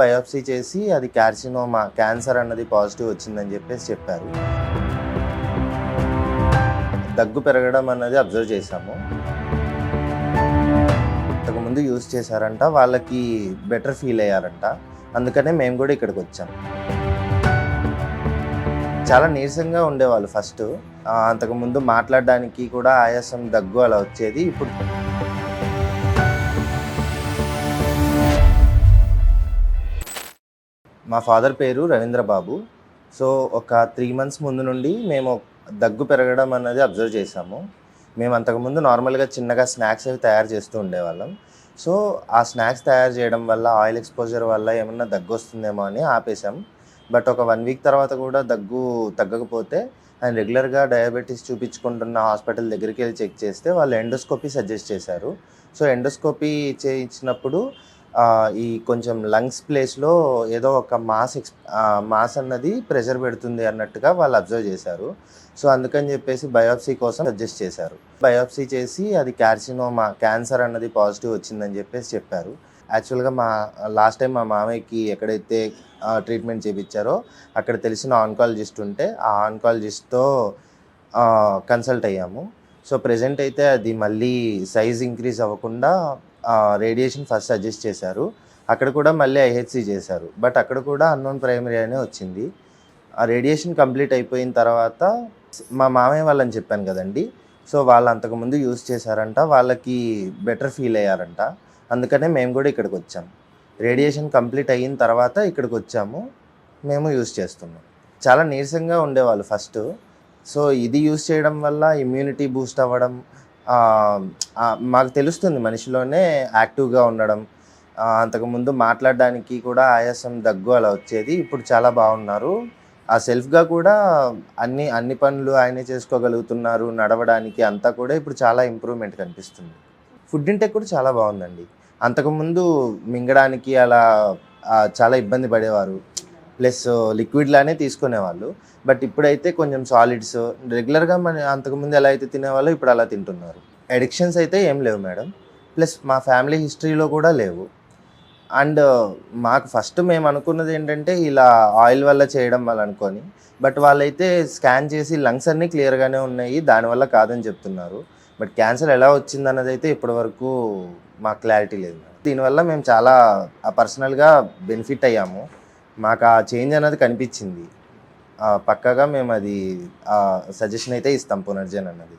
Biopsy చేసి అది క్యార్సినోమా cancer అన్నది పాజిటివ్ వచ్చిందని చెప్పేసి చెప్పారు. దగ్గు పెరగడం అన్నది అబ్జర్వ్ చేశాము. ఇంతకుముందు యూజ్ చేశారంట వాళ్ళకి బెటర్ ఫీల్ అయ్యారంట. అందుకనే మేము కూడా ఇక్కడికి వచ్చాం. చాలా నీరసంగా ఉండేవాళ్ళు ఫస్ట్. అంతకుముందు మాట్లాడడానికి కూడా ఆయాసం దగ్గు అలా వచ్చేది. ఇప్పుడు మా ఫాదర్ పేరు రవీంద్రబాబు సో ఒక త్రీ మంత్స్ ముందు నుండి మేము దగ్గు పెరగడం అన్నది అబ్జర్వ్ చేసాము మేము అంతకుముందు నార్మల్గా చిన్నగా స్నాక్స్ అవి తయారు చేస్తూ ఉండేవాళ్ళం. సో ఆ స్నాక్స్ తయారు చేయడం వల్ల ఆయిల్ ఎక్స్పోజర్ వల్ల ఏమన్నా దగ్గు వస్తుందేమో అని ఆపేసాం బట్ ఒక వన్ వీక్ తర్వాత కూడా దగ్గు తగ్గకపోతే ఆయన రెగ్యులర్గా డయాబెటీస్ చూపించుకుంటున్న హాస్పిటల్ దగ్గరికి వెళ్ళి చెక్ చేస్తే వాళ్ళు ఎండోస్కోపీ సజెస్ట్ చేశారు. సో ఎండోస్కోపీ చేయించినప్పుడు ఈ కొంచెం లంగ్స్ ప్లేస్లో ఏదో ఒక మాస్ ఎక్స్ మాస్ అన్నది ప్రెషర్ పెడుతుంది అన్నట్టుగా వాళ్ళు అబ్జర్వ్ చేశారు. సో అందుకని చెప్పేసి బయోప్సీ కోసం సజెస్ట్ చేశారు. బయోప్సీ చేసి అది కార్సినోమా క్యాన్సర్ అన్నది పాజిటివ్ వచ్చిందని చెప్పేసి చెప్పారు. యాక్చువల్గా మా లాస్ట్ టైం మా మామయ్యకి ఎక్కడైతే ట్రీట్మెంట్ చేయించారో అక్కడ తెలిసిన ఆన్కాలజిస్ట్ ఉంటే ఆ ఆన్కాలజిస్ట్తో కన్సల్ట్ అయ్యాము. సో ప్రజెంట్ అయితే అది మళ్ళీ సైజ్ ఇంక్రీజ్ అవ్వకుండా రేడియేషన్ ఫస్ట్ సజెస్ట్ చేశారు. అక్కడ కూడా మళ్ళీ ఐహెచ్సి చేశారు. బట్ అక్కడ కూడా అన్నోన్ ప్రైమరీ అనే వచ్చింది. ఆ రేడియేషన్ కంప్లీట్ అయిపోయిన తర్వాత మా మామయ్య వాళ్ళని చెప్పాను కదండి. సో వాళ్ళు అంతకుముందు యూజ్ చేశారంట. వాళ్ళకి బెటర్ ఫీల్ అయ్యారంట. అందుకనే మేము కూడా ఇక్కడికి వచ్చాం. రేడియేషన్ కంప్లీట్ అయిన తర్వాత ఇక్కడికి వచ్చాము. మేము యూజ్ చేస్తున్నాం. చాలా నీరసంగా ఉండేవాళ్ళు ఫస్ట్ సో ఇది యూజ్ చేయడం వల్ల ఇమ్యూనిటీ బూస్ట్ అవ్వడం మాకు తెలుస్తుంది మనిషిలోనే యాక్టివ్గా ఉండడం. అంతకుముందు మాట్లాడడానికి కూడా ఆయాసం దగ్గు అలా వచ్చేది. ఇప్పుడు చాలా బాగున్నారు. ఆ సెల్ఫ్గా కూడా అన్ని అన్ని పనులు ఆయనే చేసుకోగలుగుతున్నారు. నడవడానికి అంతా కూడా ఇప్పుడు చాలా ఇంప్రూవ్మెంట్ కనిపిస్తుంది. ఫుడ్ ఇంటెక్ కూడా చాలా బాగుందండి. అంతకుముందు మింగడానికి అలా చాలా ఇబ్బంది పడేవారు. ప్లస్ లిక్విడ్లానే తీసుకునేవాళ్ళు. బట్ ఇప్పుడైతే కొంచెం సాలిడ్స్ రెగ్యులర్గా మన అంతకుముందు ఎలా అయితే తినేవాళ్ళో ఇప్పుడు అలా తింటున్నారు. అడిక్షన్స్ అయితే ఏం లేవు మేడం. ప్లస్ మా ఫ్యామిలీ హిస్టరీలో కూడా లేవు. అండ్ మాకు ఫస్ట్ మేము అనుకున్నది ఏంటంటే ఇలా ఆయిల్ వల్ల చేయడం వల్ల అనుకొని బట్ వాళ్ళైతే స్కాన్ చేసి లంగ్స్ అన్నీ క్లియర్గానే ఉన్నాయి దానివల్ల కాదని చెప్తున్నారు. బట్ క్యాన్సర్ ఎలా వచ్చింది అన్నది అయితే ఇప్పటివరకు మాకు క్లారిటీ లేదు దీనివల్ల మేము చాలా పర్సనల్గా బెనిఫిట్ అయ్యాము. మాకు ఆ చేంజ్ అనేది కనిపించింది. పక్కగా మేము అది సజెషన్ అయితే ఇస్తాం పునర్జన్ అన్నది.